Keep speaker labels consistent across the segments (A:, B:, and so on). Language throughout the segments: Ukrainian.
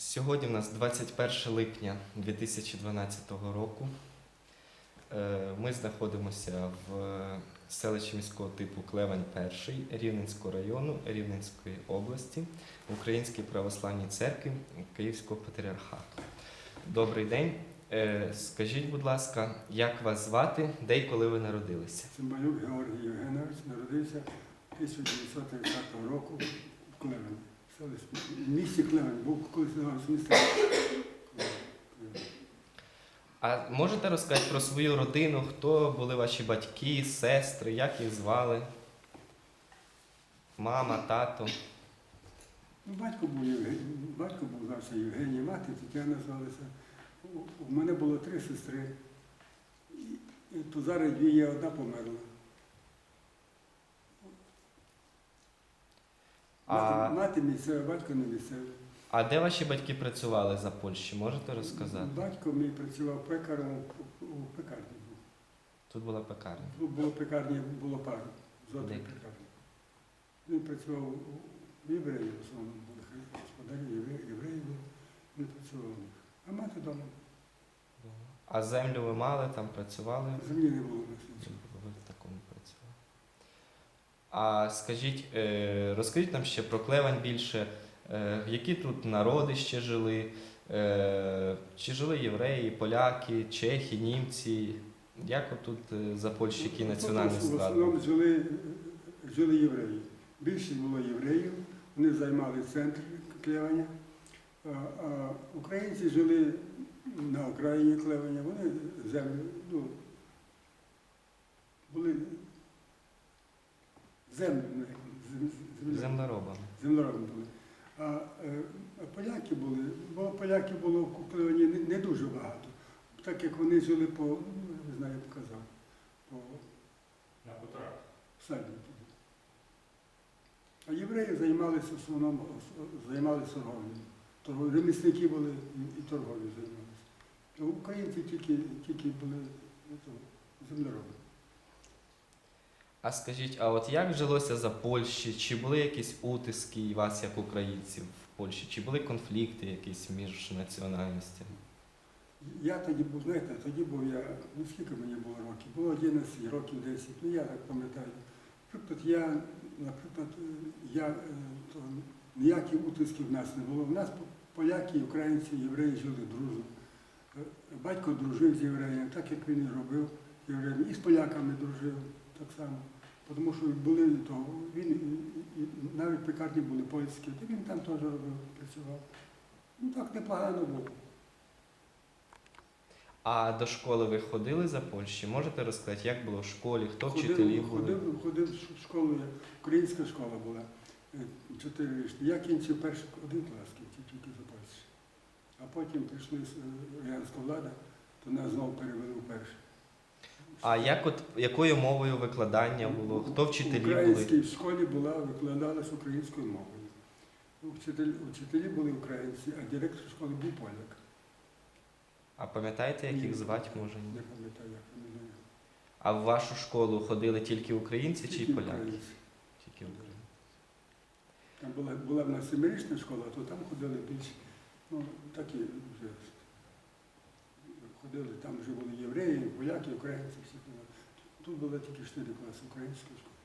A: Сьогодні у нас 21 липня 2012 року. Е, Ми знаходимося в селищі міського типу Клевань 1 Рівненського району Рівненської області в Українській православній церкві Київського патріархату. Добрий день. Е, Скажіть, будь ласка, як вас звати, де і коли ви народилися?
B: Цимбалюк Георгій Євгенович народився 1930 року в Клевені. Місті Клевень, був колись називався місто. Клевень.
A: А можете розказати про свою родину, хто були ваші батьки, сестри, як їх звали? Мама, тато.
B: Ну, Батько був Євгеній, батько був завжди Євгеній, мати Тетяна звалася. У у мене було три сестри. І, і то зараз дві є, одна померла.
A: А-
B: Мати, місцева, батько не місцевий.
A: А де ваші батьки працювали за Польщі? Можете розказати?
B: Батько мій працював пекарем у, пекарні. був.
A: Тут була пекарня.
B: Тут було пекарні, було пару. Зо три
A: Де?
B: пекарні. Він працював у євреї, в основному були господарі, євреї, євреї були. Він працював у них. А мати вдома.
A: А землю ви мали, там працювали?
B: Землі не було нас.
A: Ви в такому. А скажіть, е, розкажіть нам ще про Клевань більше, е, які тут народи ще жили? Е, Чи жили євреї, поляки, чехи, німці? Як отут за Польщі який
B: Ну,
A: національний
B: В
A: склад?
B: основному жили, жили євреї. Більшість було євреїв, вони займали центр Клеваня. А, а українці жили на окраїні Клеваня, вони землю, ну, були землю, ну, як, зем-
A: Землеробами.
B: землеробами були. А, е, а поляки були, бо поляків було в не, не дуже багато. Так як вони жили по, ну, я не знаю, я показав, по
C: На хуторах.
B: садні. А євреї займалися в основному займалися торговлею. Торгов- Ремісники були і, і торговлею займалися. А українці тільки, тільки були ну, то, землероби.
A: А скажіть, а от як жилося за Польщі? Чи були якісь утиски вас як українців в Польщі? Чи були конфлікти якісь між національностями?
B: Я тоді був, знаєте, тоді був я, ну скільки мені було років? Було 11 років 10, ну я так пам'ятаю. Наприклад, я, наприклад, я, е, то, ніяких утисків в нас не було. У нас поляки, українці, євреї жили дружно. Е, Батько дружив з євреєм, так як він і робив євреєм, і з поляками дружив так само. Тому що були то він і- і- навіть пекарні були польські, то він там теж робив, працював. Ну так непогано було.
A: А до школи ви ходили за Польщі? Можете розказати, як було в школі, хто
B: Ходив,
A: вчителі були?
B: ходив, ходив в школу, я- українська школа була. е, Чотири річні. Я кінчив перший один клас, кінчив тільки за Польщі. А потім прийшли е, радянська влада, то нас знову перевели в перший.
A: А як от якою мовою викладання було? Хто вчителі
B: В
A: були?
B: українській школі була, викладалась українською мовою. Вчителі, вчителі були українці, а директор школи був поляк.
A: А пам'ятаєте, як їх звати може? ні?
B: Не пам'ятаю, як вони були.
A: А в вашу школу ходили тільки українці чи
B: Тільки
A: поляки?
B: українці.
A: Тільки українці.
B: Там була, була в нас семирічна школа, то там ходили більш, ну, такі вже ходили, там вже були євреї, поляки, українці, всі були. Тут було тільки чотири класи української школи.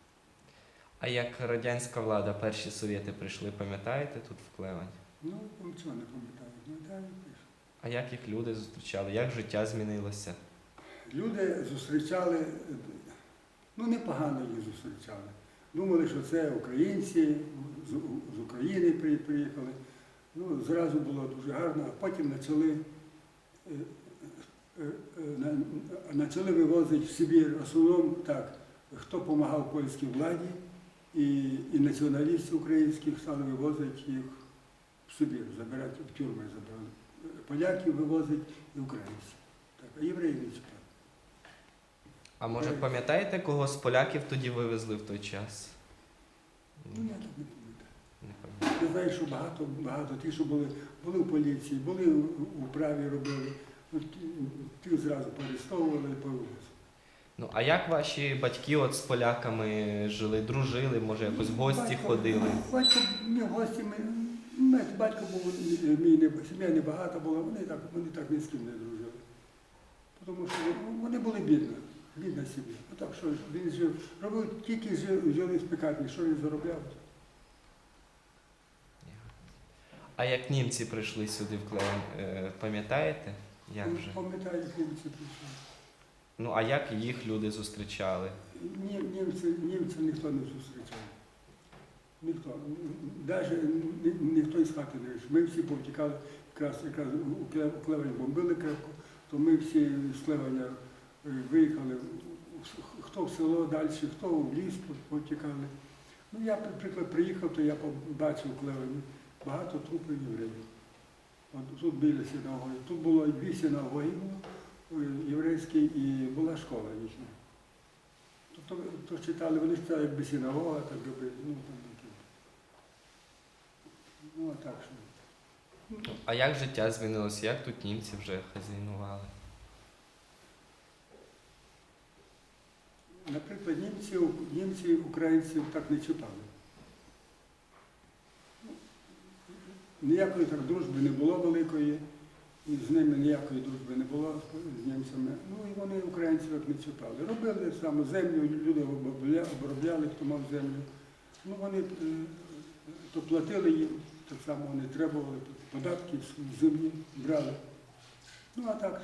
A: А як радянська влада, перші совєти прийшли, пам'ятаєте тут в Клевань?
B: Ну, нічого не пам'ятаю. Пам'ятаю, пишу.
A: А як їх люди зустрічали? Як життя змінилося?
B: Люди зустрічали, ну непогано їх зустрічали. Думали, що це українці з, України приїхали. Ну, зразу було дуже гарно, а потім почали, е, почали вивозити в Сибір. В основному так, хто допомагав польській владі, і, і націоналістів українських стали вивозити їх в Сибір, забирати в тюрми забрали. Поляків вивозить і українців. Так, а євреїв не.
A: А може пам'ятаєте, кого з поляків тоді вивезли в той час?
B: Ну, я так не пам'ятаю. Я знаю, що багато, багато ті, що були, були в поліції, були у у управі робили, ті- тих зразу поарестовували і повезли.
A: Ну а як ваші батьки от з поляками жили, дружили, може якось в гості
B: Батько-
A: ходили?
B: Батько, ми в гості, ми, ми батько був мій не сім'я небагата була, вони так, вони так ні з ким не дружили. Тому що ну, вони були бідна, бідна сім'я. А так що ж, він жив, робив тільки жив, жили з пекарні, що він заробляв.
A: А як німці прийшли сюди в Клевень, е, пам'ятаєте? Як же?
B: Пам'ятаю, німці прийшли.
A: Ну а як їх люди зустрічали?
B: Ні, німці, німців ніхто не зустрічав. Ніхто. Навіть ні, ніхто із хати не вийшов. Ми всі повтікали, якраз, якраз у Клевень бомбили крепко, то ми всі з Клевеня е, виїхали, хто в село далі, хто в ліс повтікали. Ну, я, наприклад, приїхав, то я побачив в Клевені багато трупів євреїв. От тут біля синагоги. Тут було дві синагоги єврейські, і була школа їхня. Тобто то читали, вони читали якби синагога, так якби, ну там таке. Ну а так що.
A: А як життя змінилося? Як тут німці вже хазяйнували?
B: Наприклад, німців, німці українців так не читали. Ніякої так дружби не було великої, і з ними ніякої дружби не було з німцями. Ну і вони українців як не читали. Робили саме землю, люди обробляли, хто мав землю. Ну вони е, то платили їм, так само вони требували податки з землі, брали. Ну а так,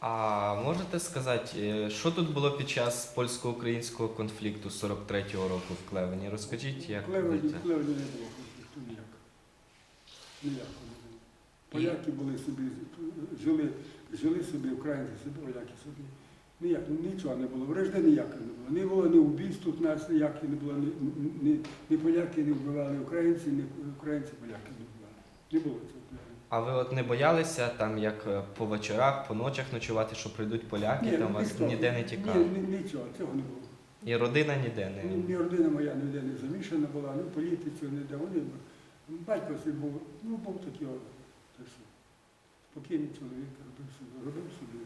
A: А можете сказати, е, що тут було під час польсько-українського конфлікту 43-го року в Клевені? Розкажіть, як
B: Клевені,
A: життя?
B: Клевені не було конфлікту ніяк. Ніякого не було. Поляки були собі, жили, жили собі, українці собі, поляки собі. Ніяк, нічого не було. Вражди ніякої не було. Не було ні убійств тут нас ніяких не було, ні, ні, ні поляки не вбивали українці, ні українці поляки не вбивали. Не було цього.
A: А ви от не боялися там, як е, по вечорах, по ночах ночувати, що прийдуть поляки, там вас
B: ніхто.
A: ніде не
B: Ні,
A: тікали?
B: ні, нічого, цього не було.
A: І родина ніде не.
B: Ні, ні родина моя ніде не замішана була, ні в політиці, ніде. Вони, батько свій був, ну був такий, о, так що, спокійний чоловік, робив собі, робив собі.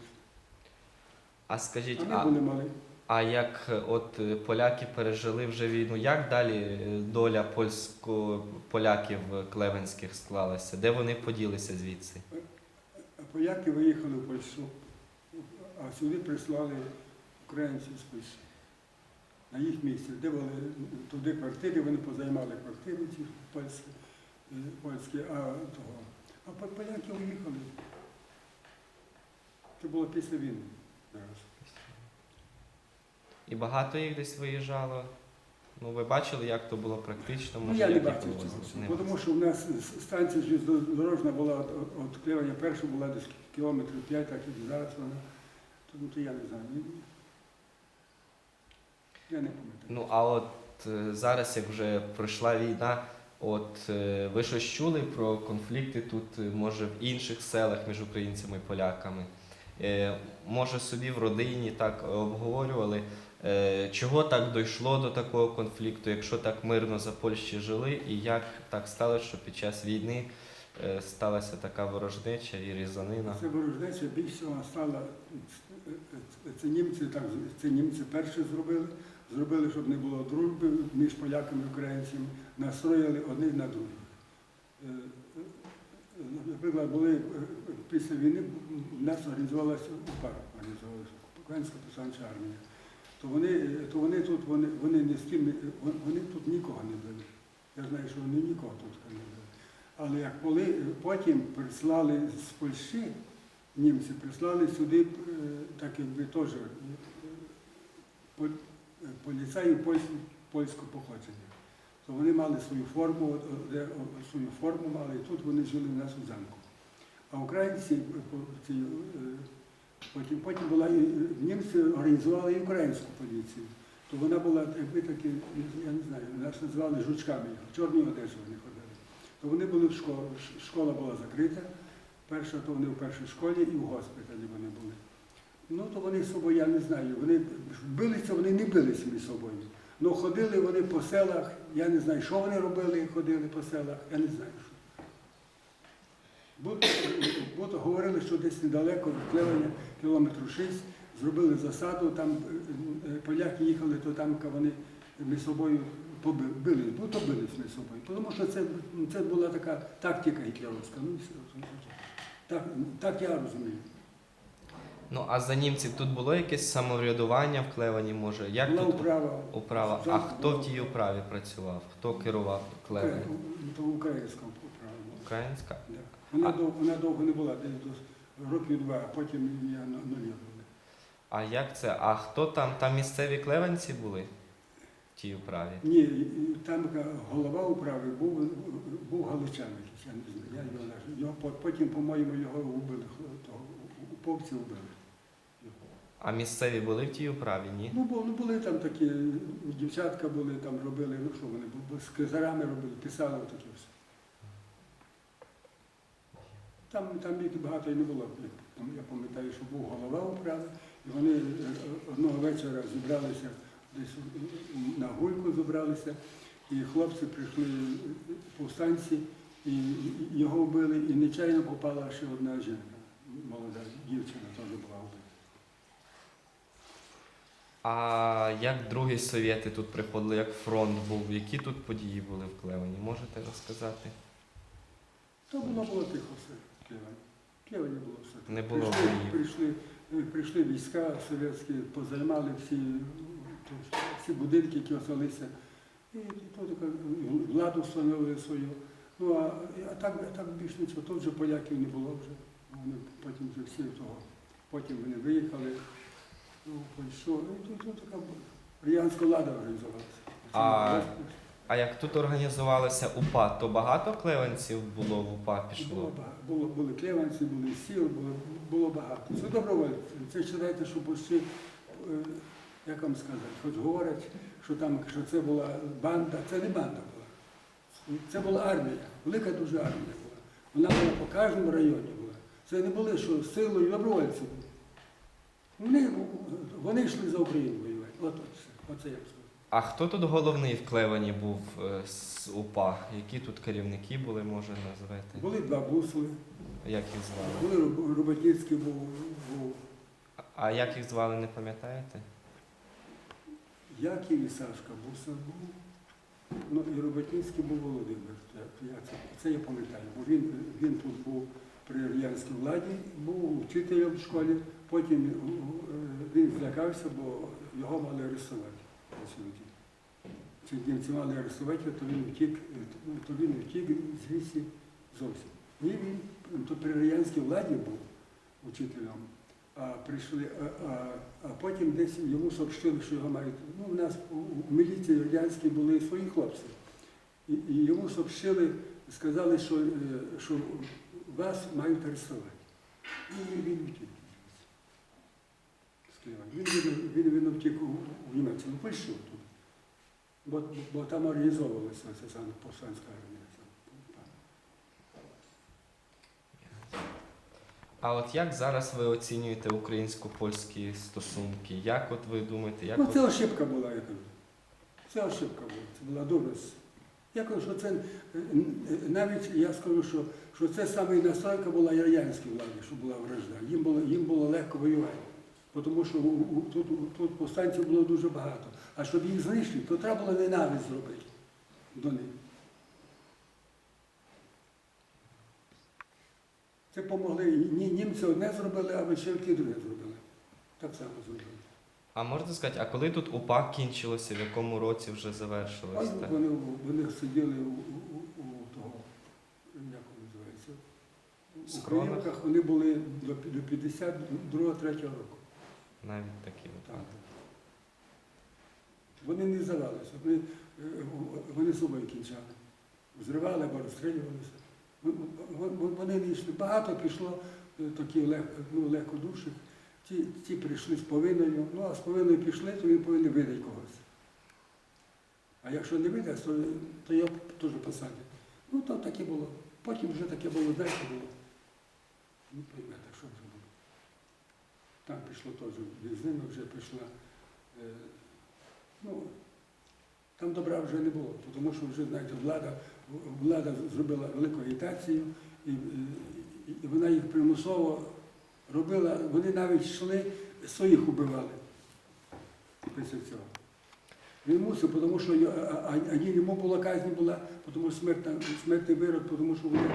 A: А скажіть,
B: А ми
A: а,
B: були малі.
A: А як е, от е, поляки пережили вже війну, як далі е, доля польсько-поляків е, клевенських склалася? Де вони поділися звідси?
B: Поляки виїхали в Польщу, а сюди прислали українців з Польщі. На їх місці, де були туди квартири, вони позаймали квартири ці польські, польські а того. А по- поляки уїхали. Це було після війни. зараз.
A: І багато їх десь виїжджало. Ну, ви бачили, як то було практично?
B: Ну,
A: Може,
B: я не
A: як
B: бачив цього. Бо Тому що в нас станція железнодорожна була от, от Клевання перша була десь кілометрів 5, так і зараз вона. Тому то я не знаю. Я не пам'ятаю.
A: Ну, а от е, зараз, як вже пройшла війна, от е, ви щось чули про конфлікти тут, е, може, в інших селах між українцями і поляками? Може, собі в родині так обговорювали, чого так дійшло до такого конфлікту, якщо так мирно за Польщі жили, і як так сталося, що під час війни е, сталася така ворожнеча і різанина?
B: Це ворожнеча більш всього стала, це німці, так, це німці перші зробили, зробили, щоб не було дружби між поляками і українцями, настроїли одні на других. Е, е, Наприклад, були е, після війни в нас організувалася УПА, організувалася Українська повстанча армія. То вони, то вони тут, вони, вони ні з ким, вони- тут нікого не били. Я знаю, що вони нікого тут не били. Але як коли потім прислали з Польщі, німці прислали сюди е, так якби теж е, е, поліцаїв польського, польського походження. То вони мали свою форму, свою форму мали, і тут вони жили у нас у замку. А українці ці, потім, потім була і- і німці організували і українську поліцію. То вона була, якби такі, я не знаю, нас називали жучками, в чорній одежі вони ходили. То вони були в школі, школа була закрита, перша, то вони в першій школі і в госпіталі вони були. Ну, то вони з собою, я не знаю, вони билися, вони не билися між собою. Ну ходили вони по селах, я не знаю, що вони робили, ходили по селах, я не знаю. що. Будто говорили, що десь недалеко від Клевеня, кілометрів 6, зробили засаду, там е, е, поляки їхали, то там вони між собою поби- били, ну то бились ми собою. Тому що це, це була така тактика гітлерівська. Ну. Так, так я розумію.
A: Ну а за німців тут було якесь самоврядування в Клевені, може? Як
B: Була
A: тут
B: управа.
A: управа? А хто в тій управі працював? Хто керував
B: То українська управа.
A: Українська?
B: Да. Вона,
A: А-
B: дов- вона довго не була, десь до років два, а потім я нулі були.
A: А як це? А хто там? Там місцеві клевенці були в тій управі?
B: Ні, там голова управи був, був галичан я не знаю. Я його, його потім, по-моєму, його вбили, того, уповці вбили.
A: А місцеві були в тій управі? Ні?
B: Ну, бу- ну, були там такі, дівчатка були, там робили, ну що вони, з кизарами робили, писали таке все. Там, там їх багато і не було. Я Я пам'ятаю, що був голова управи, і вони е, одного вечора зібралися десь на гульку зібралися, і хлопці прийшли е, повстанці, і його вбили, і нечайно попала ще одна жінка, молода дівчина теж була вбита.
A: А як другі совєти тут приходили, як фронт був? Які тут події були в Клевені? Можете розказати?
B: То було було тихо все В Києві не було все.
A: Не було
B: прийшли, прийшли, прийшли війська совєтські, позаймали всі, всі будинки, які осталися. І, і то така владу встановили свою. Ну а, а так, а так більш нічого, то вже поляків не було вже. Вони потім вже всі того. Потім вони виїхали. Ну, пойшов. І тут, тут така радянська влада організувалася.
A: А- А як тут організувалося УПА, то багато клевенців було в УПА
B: Було
A: пішло?
B: багато. Було, були клеванці, були сіл, було, було багато. Це добровольці. Це вважайте, що почти, е, як вам сказати, хоч говорять, що там що це була банда, це не банда була. Це була армія, велика дуже армія була. Вона була по кожному районі була. Це не були, що силою добровольці були. Вони, вони йшли за Україну воювати. От, от. Оце як сказати.
A: А хто тут головний в Клевені був е, з УПА? Які тут керівники були, може назвати?
B: Були два бусли,
A: Як їх звали?
B: були Роб- був, був
A: А як їх звали, не пам'ятаєте?
B: Яків і Сашка Буса був. Ну і Роботинський був Володимир. Я, я це, це я пам'ятаю. Бо він, він тут був при радянській владі, був вчителем в школі, потім е, він злякався, бо його мали арестувати. Працівники. Ці німці арестувати, то він втік, е, то він втік звідси зовсім. Ні, він то при радянській владі був учителем. А прийшли, а, а, а потім десь йому сообщили, що його мають. Ну, у нас у, міліції радянській були свої хлопці. І, і йому сообщили, сказали, що, е, що вас мають арестувати. Він, він втік. З Він, він, він, втік у, Німеччину, в Польщу тут. Бо, бо там організовувалася ця саме повстанська армія.
A: А от як зараз ви оцінюєте українсько-польські стосунки? Як от ви думаєте, як
B: Ну,
A: от-
B: це ошибка була, я кажу. Це ошибка була. Це була с- Я кажу, що це е, навіть я скажу, що, що це саме і настройка була радянській владі, що була вражда. Їм було, їм було легко воювати. Тому що тут, тут повстанців було дуже багато. А щоб їх знищити, то треба було ненависть зробити до них. Це помогли. Ні, німці одне зробили, а большевики друге зробили. Так само зробили.
A: А можете сказати, а коли тут УПА кінчилося, в якому році вже завершилось?
B: Вони, вони, сиділи у, у, у, того, як називається, у? Криївках вони були до, до 52-3 року.
A: Навіть такі
B: Так.
A: випадки.
B: Вони не здавалися, вони, е, вони собою кінчали. Зривали або розстрілювалися. Вон- вон- Вони не йшли. Багато пішло е, такі лег, ну, легкодушних. Ті, ті прийшли з повинною, ну а з повинною пішли, то він повинен видати когось. А якщо не видасть, то, то його теж посадять. Ну, то таке було. Потім вже таке було, далі було. Ну, поймете, що. Там пішло теж без ними вже пішла. Е, ну, там добра вже не було, тому що вже, знаєте, влада, влада зробила велику агітацію, і, і, вона їх примусово робила, вони навіть йшли, своїх убивали після цього. Він мусив, тому що йому була казнь була, тому що смертна, смертний вирок, тому що вони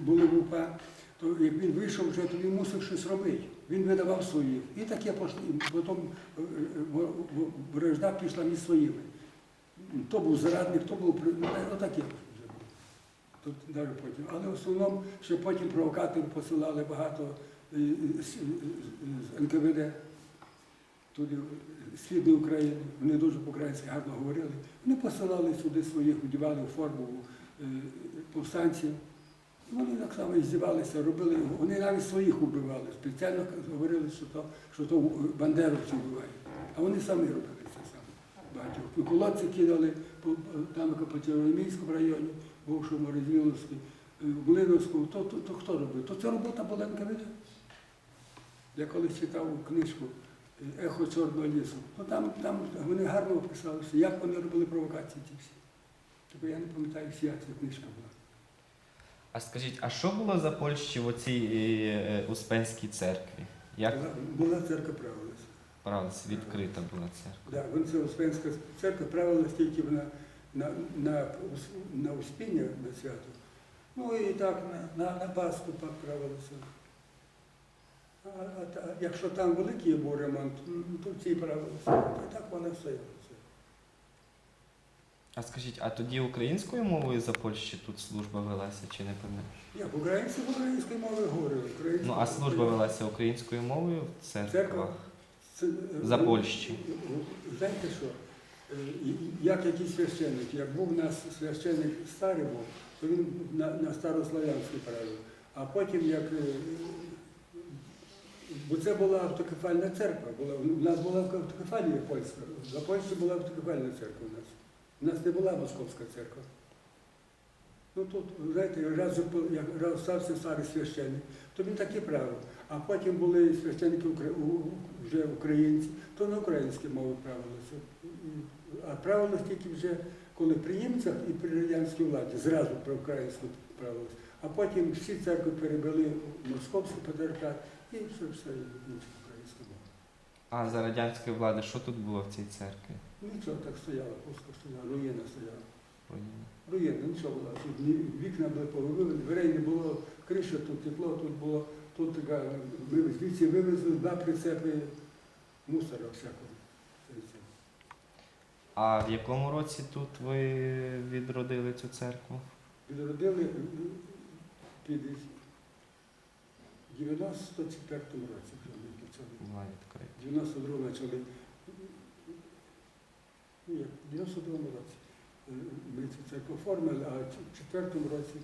B: були в УПА. То як він вийшов вже, то він мусив щось робити. Він видавав своїх. І таке пошло. Потім е, е, вражда пішла між своїми. То був зрадник, то був ну, отаке. Тут навіть потім. Але в основному ще потім провокаторів посилали багато е, е, з НКВД туди, Східної України. Вони дуже по-українськи гарно говорили. Вони посилали сюди своїх, одягали форму е, повстанців. Вони так само і здівалися, робили. Вони навіть своїх убивали. Спеціально говорили, що то, що то бандеровці вбивають. А вони самі робили це саме. Багатьох. І колодці кидали там по Червономійському районі, бувшому Розвіловську, в Глиновську. То, то, то хто робив? То це робота була НКВД. Я колись читав книжку е, Ехо Чорного лісу. Ну там, там вони гарно описали, що як вони робили провокації ті всі. Тобто я не пам'ятаю, чия ця книжка була.
A: А скажіть, а що було за Польщі в оцій е, Успенській церкві? Як
B: Була, церква правилася.
A: правилось, відкрита була церква?
B: Да, це Успенська церква правилась тільки вона на, на, Ус- на Успіння на свято. Ну і так на, на, на Пасху так правилося. А, а, та- якщо там великий був ремонт, то в цій правилося. А так вона стояла.
A: А скажіть, а тоді українською мовою за Польщі тут служба велася чи не пам'ятаю?
B: Як українці в української мови говорили. українською.
A: Ну а служба велася українською мовою в
B: Церква.
A: церквах?
B: Це, е,
A: За Польщі.
B: Знаєте що? Е, і- і- Як якийсь священник, як був у нас священник старий був, то він на, на старослав'янський правив. А потім як. е, Бо це була автокефальна церква. Була, у нас була автокефалія польська. За Польщі була автокефальна церква у нас. У нас не була московська церква. Ну тут, знаєте, раз, як раз стався старий священник, то він такі правив. А потім були священники вже українці, то на українській мові правилося. А правилось тільки вже коли при німцях і при радянській владі, зразу про українську правилось. А потім всі церкви перебили в московський патріархат і все, все.
A: А за радянської влади що тут було в цій церкві?
B: Нічого так стояло, пусто стояло, руїна стояла.
A: Руїни.
B: Руїна, нічого було. Тут вікна були повибили, дверей не було, криша тут тепло, тут було, тут така, ми звідси вивезли два прицепи мусора всякого.
A: А в якому році тут ви відродили цю церкву?
B: Відродили е, під 94-му році, ми почали.
A: Була відкрита.
B: В 92-му почали. Ні, в 92-му році е, ми цю церкву оформили, а в 4-му році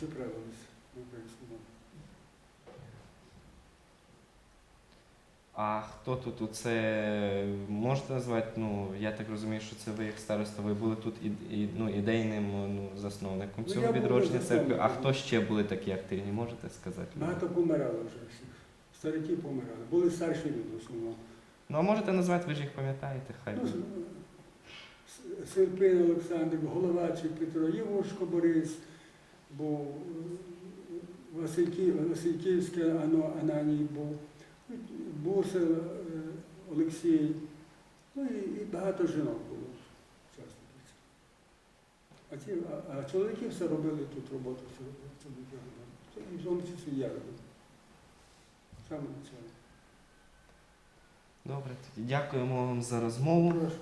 B: заправилися на українську мову.
A: А хто тут оце можете назвати? Ну я так розумію, що це ви як староста, ви були тут і, і, ну, ідейним ну, засновником
B: Ну,
A: цього
B: був
A: відродження церкви. А хто ще були такі активні? Можете сказати?
B: Багато помирало вже. Старики помирали. Були старші люди в основному.
A: Ну а можете назвати, ви ж їх пам'ятаєте, хай.
B: Ну,
A: буде.
B: С- Олександр, Головачий Петро, Євушко Борис, був е, Васильків, Васильківський Ано, Ананій був, Бусел е, Олексій, ну і, і багато жінок було учасників. А, ті, а, а чоловіки все робили тут роботу, все чоловіки робили. І в тому числі я робив. Саме начало.
A: Добре, тоді дякуємо вам за розмову.
B: Прошу.